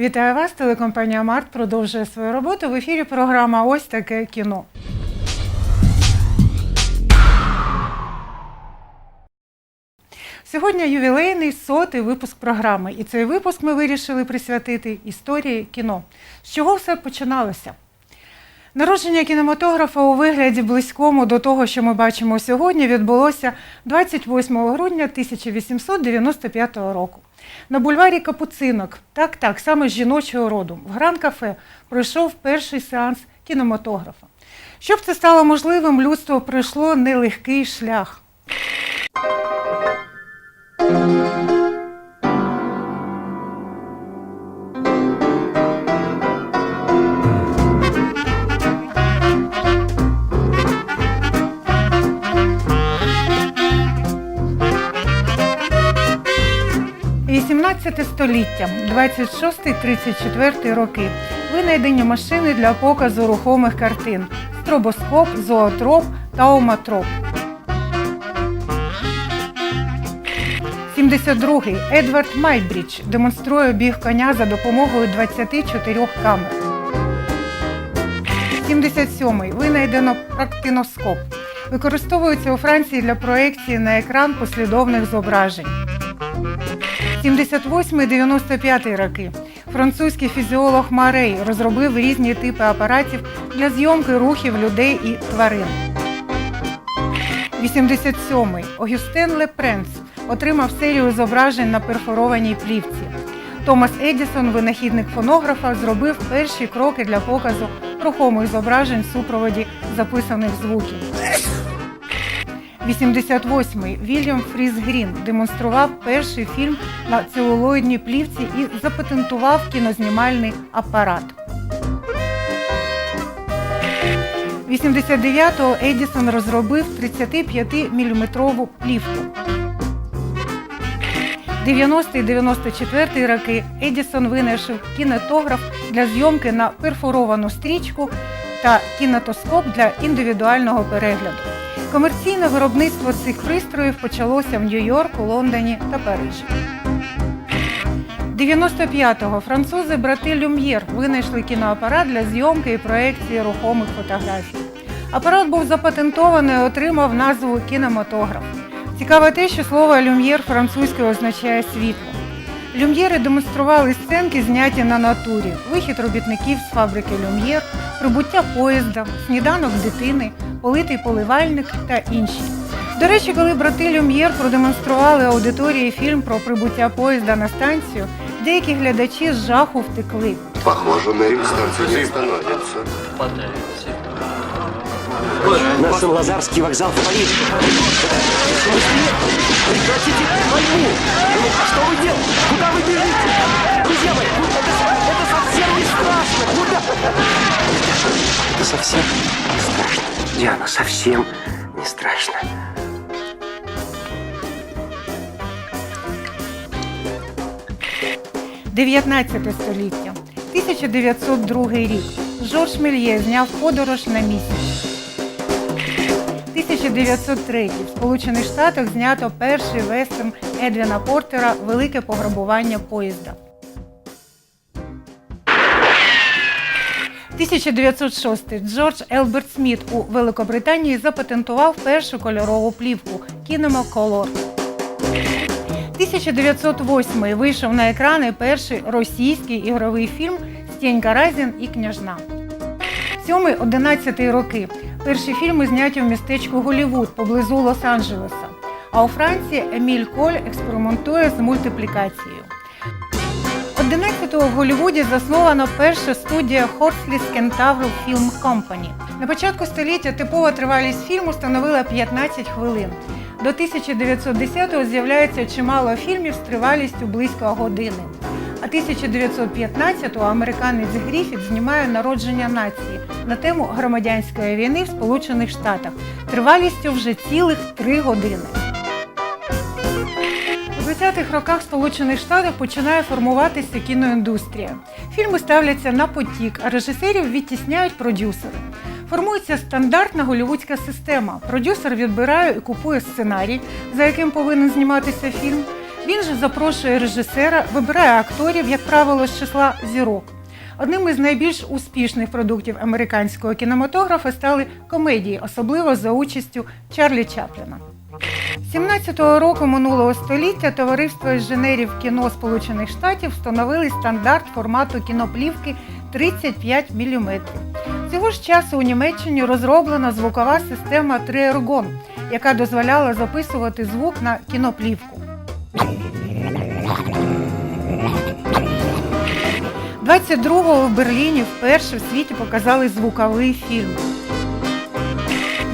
Вітаю вас! Телекомпанія Март продовжує свою роботу. В ефірі програма Ось таке кіно. Сьогодні ювілейний сотий випуск програми, і цей випуск ми вирішили присвятити історії кіно. З чого все починалося? Народження кінематографа у вигляді близькому до того, що ми бачимо сьогодні, відбулося 28 грудня 1895 року. На бульварі Капуцинок, так, так, саме з жіночого роду, в Гран-кафе пройшов перший сеанс кінематографа. Щоб це стало можливим, людство пройшло нелегкий шлях. XVIII століття, 26-34 роки. Винайдені машини для показу рухомих картин: стробоскоп, зоотроп та оматроп. 72-й Едвард Майбрідж демонструє біг коня за допомогою 24 камер. 77-й винайдено практиноскоп. Використовується у Франції для проекції на екран послідовних зображень. 78-95 роки. Французький фізіолог Марей розробив різні типи апаратів для зйомки рухів людей і тварин. 87-й. Огюстен Лепренс отримав серію зображень на перфорованій плівці. Томас Едісон, винахідник фонографа, зробив перші кроки для показу рухомих зображень в супроводі записаних звуків. 88-й Вільям Фріз Грін демонстрував перший фільм на целулоїдній плівці і запатентував кінознімальний апарат. 89-го Едісон розробив 35-мм плівку. 90-94 роки Едісон винайшов кінетограф для зйомки на перфоровану стрічку та кінетоскоп для індивідуального перегляду. Комерційне виробництво цих пристроїв почалося в Нью-Йорку, Лондоні та Парижі. 95-го французи брати Люм'єр винайшли кіноапарат для зйомки і проекції рухомих фотографій. Апарат був запатентований і отримав назву кінематограф. Цікаве те, що слово люм'єр французькою означає світло. Люм'єри демонстрували сценки, зняті на натурі, вихід робітників з фабрики Люм'єр, прибуття поїзда, сніданок дитини, политий поливальник та інші. До речі, коли брати Люм'єр продемонстрували аудиторії фільм про прибуття поїзда на станцію, деякі глядачі з жаху втекли. Похоже, на станции не становится. Наш Лазарский вокзал в Париже. В смысле? Прекратите пальбу! Ну, что вы делаете? Куда вы бежите? Друзья мои, это, это совсем не страшно! Куда? Это совсем не страшно. Диана, совсем не страшно. – 19 століття, 1902 рік. Жорж Мельє зняв подорож на місяць. 1903 в Сполучених Штатах знято перший вестерн Едвіна Портера Велике пограбування поїзда. 1906 Джордж Елберт Сміт у Великобританії запатентував першу кольорову плівку Кінемоколор. 1908 вийшов на екрани перший російський ігровий фільм Стєнька Разін і княжна. 7-11 роки. Перші фільми зняті в містечку Голівуд поблизу Лос-Анджелеса. А у Франції Еміль Коль експериментує з мультиплікацією. 11-го в Голлівуді заснована перша студія Horsley Centaur Film Company. На початку століття типова тривалість фільму становила 15 хвилин. До 1910-го з'являється чимало фільмів з тривалістю близько години. А 1915-го американець Гріфіт знімає народження нації на тему громадянської війни в Сполучених Штатах тривалістю вже цілих три години. У 20-х роках Сполучених Штатів починає формуватися кіноіндустрія. Фільми ставляться на потік, а режисерів відтісняють продюсери. Формується стандартна голівудська система. Продюсер відбирає і купує сценарій, за яким повинен зніматися фільм. Він же запрошує режисера, вибирає акторів, як правило, з числа зірок. Одним із найбільш успішних продуктів американського кінематографа стали комедії, особливо за участю Чарлі Чапліна. 17-го року минулого століття товариство інженерів кіно Сполучених Штатів встановили стандарт формату кіноплівки 35 мм. Цього ж часу у Німеччині розроблена звукова система Триергон, яка дозволяла записувати звук на кіноплівку. 22-го в Берліні вперше в світі показали звуковий фільм.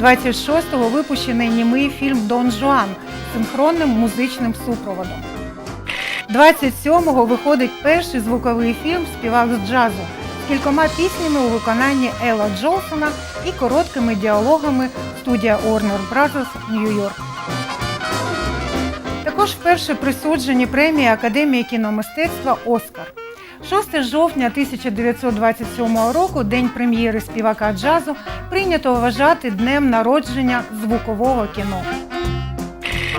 26-го випущений німий фільм Дон Жуан з синхронним музичним супроводом. 27-го виходить перший звуковий фільм Співак з джазу з кількома піснями у виконанні Ела Джолсона і короткими діалогами студія Warner Bros. Нью-Йорк. Також вперше присуджені премії Академії кіномистецтва Оскар. 6 жовтня 1927 року, день прем'єри співака джазу, прийнято вважати днем народження звукового кіно.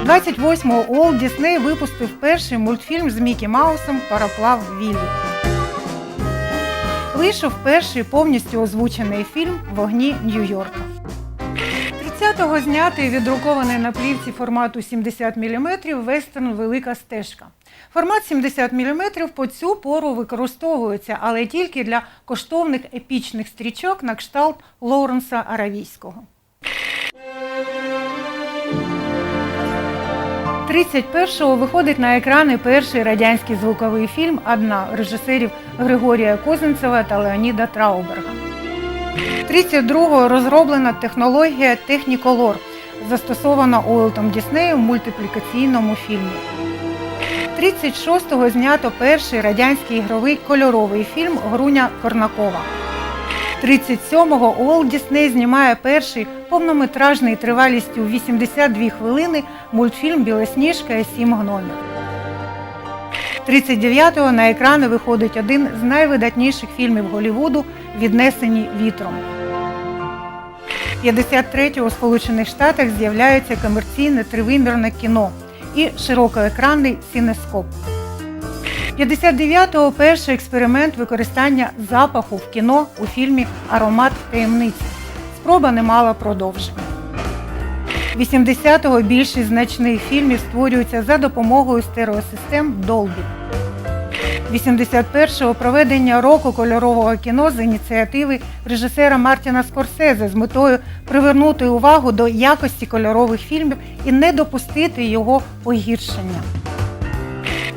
28-го Уолт Дісней випустив перший мультфільм з Мікі Маусом Пароплав Віллі. Вийшов перший повністю озвучений фільм Вогні Нью-Йорка. 30-го знятий віддрукований на плівці формату 70 мм вестерн Велика стежка. Формат 70 мм по цю пору використовується, але тільки для коштовних епічних стрічок на кшталт Лоуренса Аравійського. 31-го виходить на екрани перший радянський звуковий фільм Одна режисерів Григорія Козинцева та Леоніда Трауберга. 32-го розроблена технологія Technicolor, застосована Уолтом Діснеєм в мультиплікаційному фільмі. 36-го знято перший радянський ігровий кольоровий фільм Груня Корнакова. 37-го Уолт Дісней знімає перший повнометражний тривалістю 82 хвилини мультфільм Білосніжка і сім гномів. 39-го на екрани виходить один з найвидатніших фільмів Голлівуду Віднесені вітром. 53-го у Сполучених Штатах з'являється комерційне тривимірне кіно і широкоекранний сінескоп. 59-го перший експеримент використання запаху в кіно у фільмі Аромат таємниці. Спроба не мала продовження. 80-го більшість значних фільмів створюються за допомогою стереосистем Dolby. 81-го проведення року кольорового кіно з ініціативи режисера Мартіна Скорсезе з метою привернути увагу до якості кольорових фільмів і не допустити його погіршення.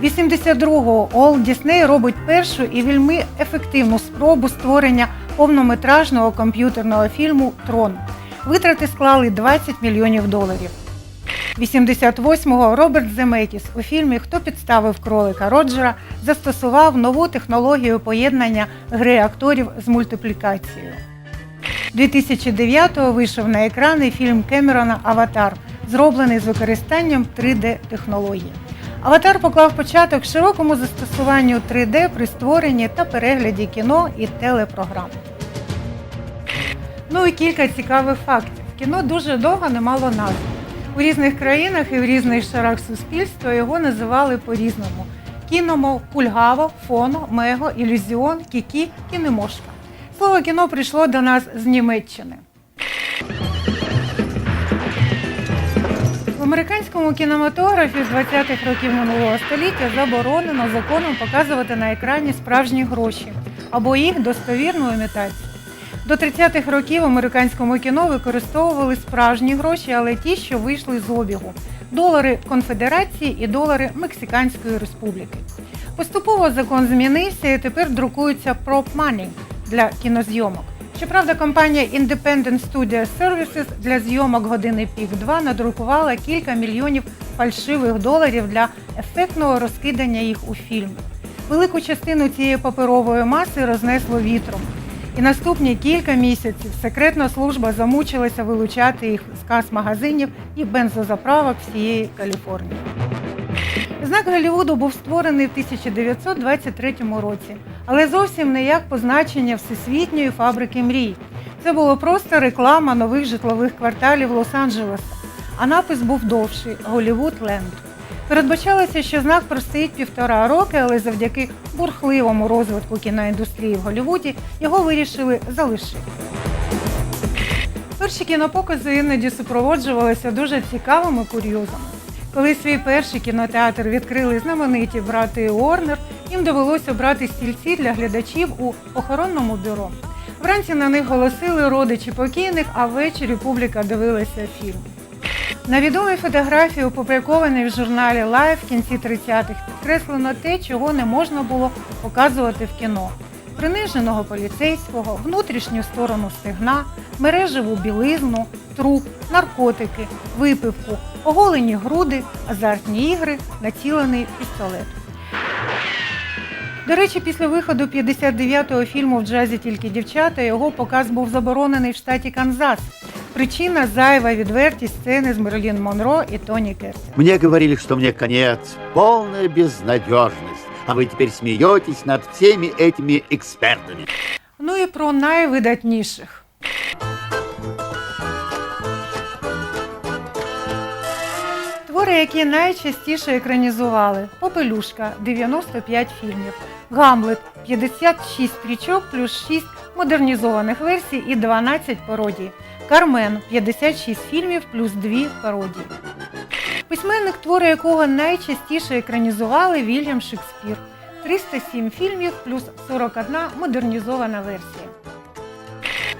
82-го Уолт Дісней робить першу і вельми ефективну спробу створення повнометражного комп'ютерного фільму Трон. Витрати склали 20 мільйонів доларів. 88-го Роберт Земекіс у фільмі Хто підставив кролика Роджера застосував нову технологію поєднання гри акторів з мультиплікацією. 2009-го вийшов на екрани фільм Кемерона Аватар, зроблений з використанням 3D-технології. Аватар поклав початок широкому застосуванню 3D при створенні та перегляді кіно і телепрограм. Ну і кілька цікавих фактів. Кіно дуже довго не мало назви. У різних країнах і в різних шарах суспільства його називали по-різному: кіномов, кульгаво, фоно, мего, ілюзіон, кікі, кінемошка. Слово кіно прийшло до нас з Німеччини. В американському кінематографі з 20-х років минулого століття заборонено законом показувати на екрані справжні гроші або їх достовірну імітацію. До 30-х років в американському кіно використовували справжні гроші, але ті, що вийшли з обігу долари Конфедерації і долари Мексиканської Республіки. Поступово закон змінився і тепер друкується prop money для кінозйомок. Щоправда, компанія Independent Studio Services для зйомок години пік 2 надрукувала кілька мільйонів фальшивих доларів для ефектного розкидання їх у фільмі. Велику частину цієї паперової маси рознесло вітром. І наступні кілька місяців секретна служба замучилася вилучати їх з кас магазинів і бензозаправок всієї Каліфорнії. Знак Голлівуду був створений в 1923 році, але зовсім не як позначення всесвітньої фабрики мрій. Це було просто реклама нових житлових кварталів Лос-Анджелеса, а напис був довший Голлівуд Ленд. Передбачалося, що знак простоїть півтора роки, але завдяки бурхливому розвитку кіноіндустрії в Голлівуді його вирішили залишити. Перші кінопокази іноді супроводжувалися дуже цікавими курйозами. Коли свій перший кінотеатр відкрили знамениті брати Уорнер, їм довелося брати стільці для глядачів у похоронному бюро. Вранці на них голосили родичі покійних, а ввечері публіка дивилася фільм. На відомій фотографії, опублікованій в журналі Life в кінці 30-х, підкреслено те, чого не можна було показувати в кіно: приниженого поліцейського, внутрішню сторону стегна, мережеву білизну, труп, наркотики, випивку, оголені груди, азартні ігри, націлений пістолет. До речі, після виходу 59-го фільму в джазі тільки дівчата його показ був заборонений в штаті Канзас. Причина зайва відвертість сцени з Мерлін Монро і Тоні Керс. Мне говорили, что мне конец, полная безнадежность. А вы теперь смеетесь над всеми этими экспертами. Ну і про найвидатніших. Твори, які найчастіше екранізували: Попелюшка 95 фільмів, Гамлет 56 стрічок плюс 6 модернізованих версій і 12 пародій, Кармен 56 фільмів плюс 2 пародії. Письменник, твори якого найчастіше екранізували Вільям Шекспір 307 фільмів плюс 41 модернізована версія.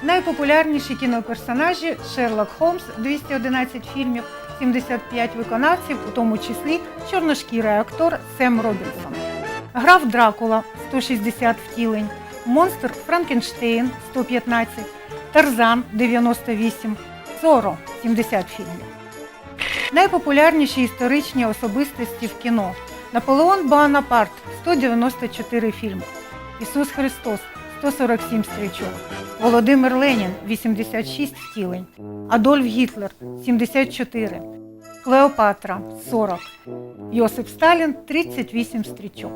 Найпопулярніші кіноперсонажі Шерлок Холмс 211 фільмів, 75 виконавців, у тому числі чорношкірий актор Сем Робінсон. Граф Дракула 160 втілень, Монстр Франкенштейн 115, Тарзан 98, Зоро 70 фільмів. Найпопулярніші історичні особистості в кіно. Наполеон Бонапарт 194 фільми. Ісус Христос 147 стрічок. Володимир Ленін 86 втілень. Адольф Гітлер 74. Клеопатра 40. Йосип Сталін 38 стрічок.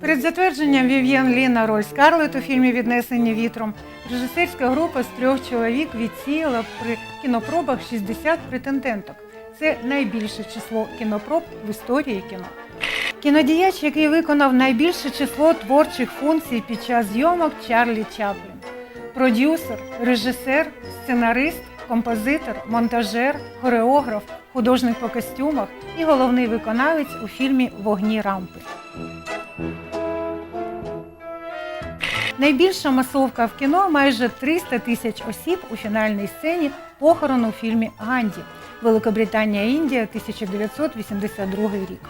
Перед затвердженням Вів'єн Лі на роль Скарлет у фільмі Віднесені вітром режисерська група з трьох чоловік відсіяла при кінопробах 60 претенденток. Це найбільше число кінопроб в історії кіно. Кінодіяч, який виконав найбільше число творчих функцій під час зйомок Чарлі Чаплін. Продюсер, режисер, сценарист, композитор, монтажер, хореограф, художник по костюмах і головний виконавець у фільмі Вогні рампи. Найбільша масовка в кіно майже 300 тисяч осіб у фінальній сцені похорону у фільмі Ганді Великобританія Індія 1982 рік.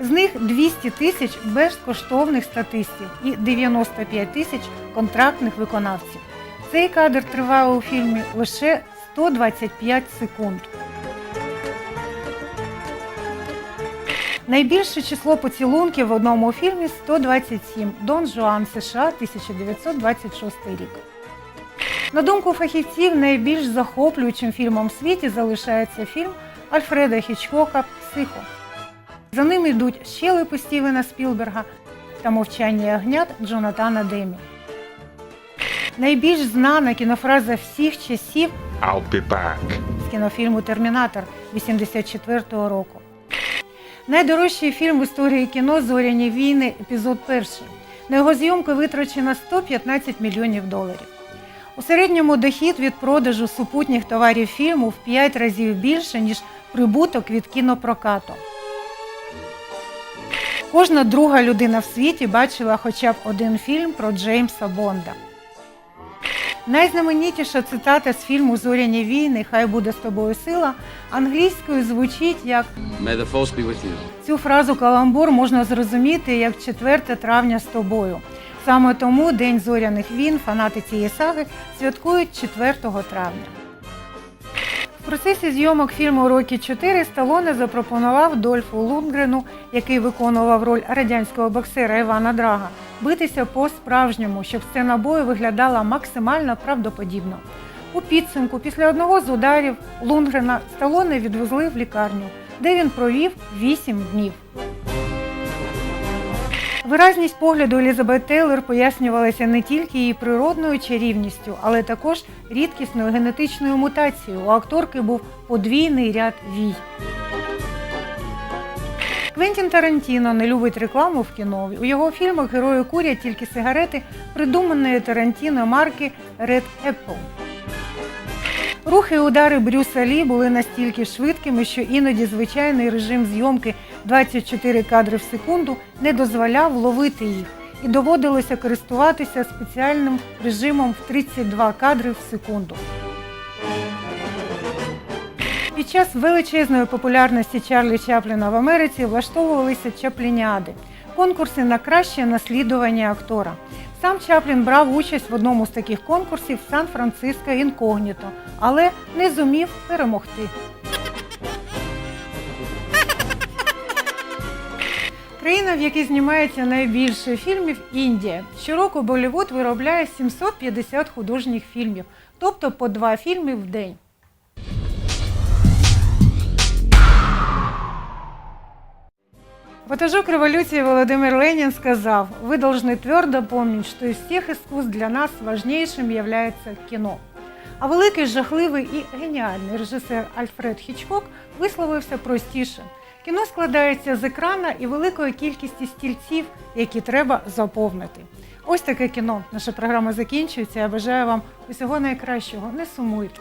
З них 200 тисяч безкоштовних статистів і 95 тисяч контрактних виконавців. Цей кадр триває у фільмі лише 125 секунд. Найбільше число поцілунків в одному фільмі 127 Дон Жуан США 1926 рік. На думку фахівців, найбільш захоплюючим фільмом в світі залишається фільм Альфреда Хічкока Психо. За ним йдуть щелепи Стівена Спілберга та мовчання ягнят Джонатана Демі. Найбільш знана кінофраза всіх часів I'll be back. з кінофільму Термінатор 84-го року. Найдорожчий фільм в історії кіно Зоряні війни, епізод перший. На його зйомку витрачено 115 мільйонів доларів. У середньому дохід від продажу супутніх товарів фільму в 5 разів більше, ніж прибуток від кінопрокату. Кожна друга людина в світі бачила хоча б один фільм про Джеймса Бонда. Найзнаменітіша цитата з фільму Зоряні війни Хай буде з тобою сила англійською звучить як May the force be with you. Цю фразу каламбур можна зрозуміти як 4 травня з тобою. Саме тому День зоряних війн фанати цієї саги святкують 4 травня. В процесі зйомок фільму Рокі 4 Сталоне запропонував Дольфу Лунгрену, який виконував роль радянського боксера Івана Драга, битися по-справжньому, щоб сцена бою виглядала максимально правдоподібно. У підсумку, після одного з ударів Лунгрена Сталоне відвезли в лікарню, де він провів 8 днів. Виразність погляду Елізабет Тейлор пояснювалася не тільки її природною чарівністю, але також рідкісною генетичною мутацією. У акторки був подвійний ряд вій. Квентін Тарантіно не любить рекламу в кіно. У його фільмах герої курять тільки сигарети, придуманої Тарантіно марки Red Apple. Рухи і удари Брюса Лі були настільки швидкими, що іноді звичайний режим зйомки 24 кадри в секунду не дозволяв ловити їх, і доводилося користуватися спеціальним режимом в 32 кадри в секунду. Під час величезної популярності Чарлі Чапліна в Америці влаштовувалися чаплініади конкурси на краще наслідування актора. Сам Чаплін брав участь в одному з таких конкурсів Сан-Франциско інкогніто, але не зумів перемогти. Країна, в якій знімається найбільше фільмів Індія. Щороку Болівуд виробляє 750 художніх фільмів, тобто по два фільми в день. Ватажок революции Владимир Ленин сказал, вы должны твердо помнить, что из всех искусств для нас важнейшим является кино. А великий, жахливий і геніальний режисер Альфред Хічкок висловився простіше. Кіно складається з екрана і великої кількості стільців, які треба заповнити. Ось таке кіно. Наша програма закінчується. Я бажаю вам усього найкращого. Не сумуйте.